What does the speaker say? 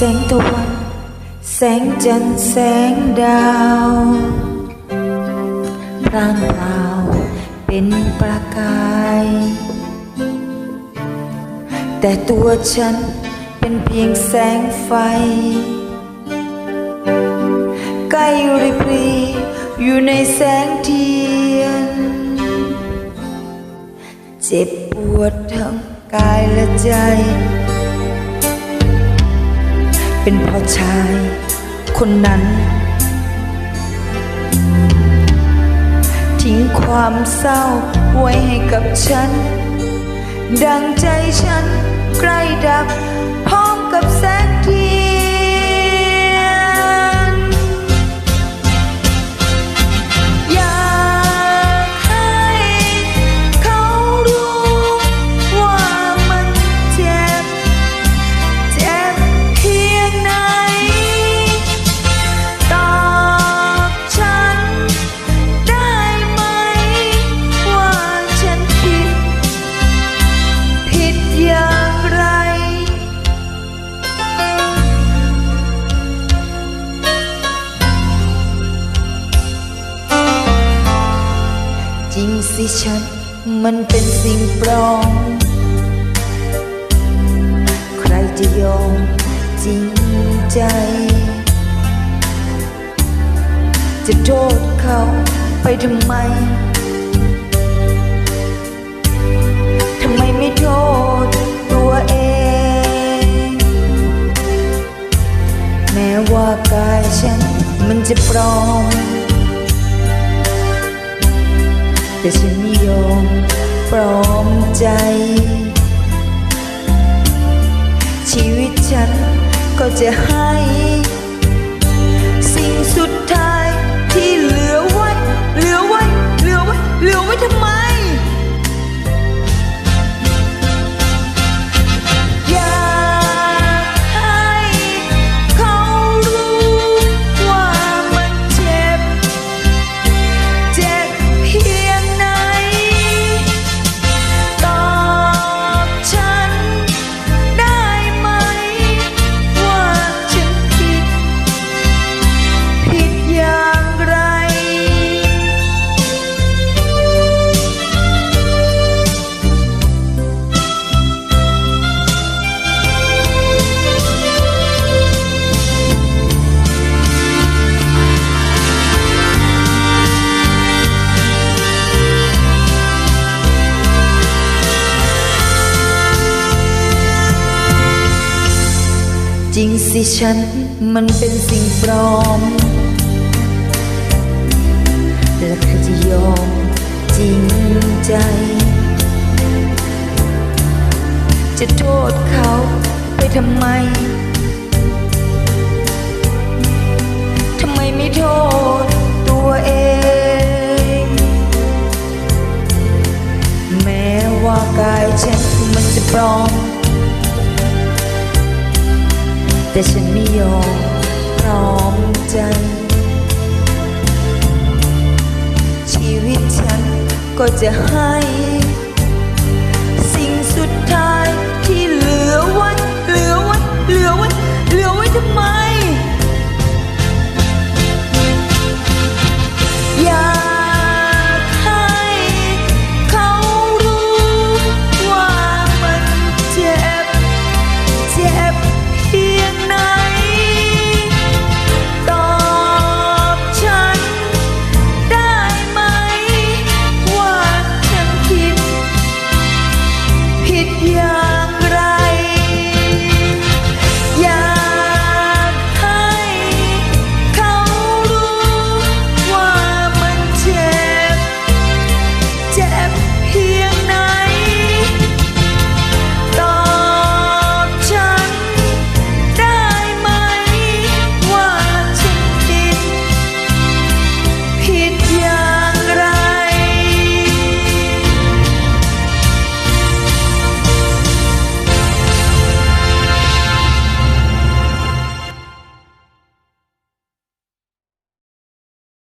แสงตะวัน แสงจันทร์แสงดาวพร่างพราวเป็นประกาย แต่ตัวฉันเป็นเพียงแสงไฟใกล้ริบรีอยู่ในแสงเทียน เจ็บปวดทั้งกายและใจ เป็นเพราะชาย คนนั้น ทิ้งความเศร้าไว้ให้กับฉัน ดังใจฉันใกล้ดับพร้อมกับแสง สิฉัน มันเป็นสิ่งปลอม ใครจะยอมจริงใจ จะโทษเขาไปทำไม ทำไมไม่โทษตัวเอง แม้ว่ากายฉันมันจะปลอม แต่ฉันไม่ยอมปลอมใจ ชีวิตฉันก็จะให้ ริงสิฉันมันเป็นสิ่งปลอม และเธอจะยอมจริงใจ จะโทษเขาไปทำไม ทำไมไม่โทษตัวเอง แม้ว่ากายฉันมันจะปลอม แต่ฉันไม่ยอมพร้อมใจ ชีวิตฉันก็จะให้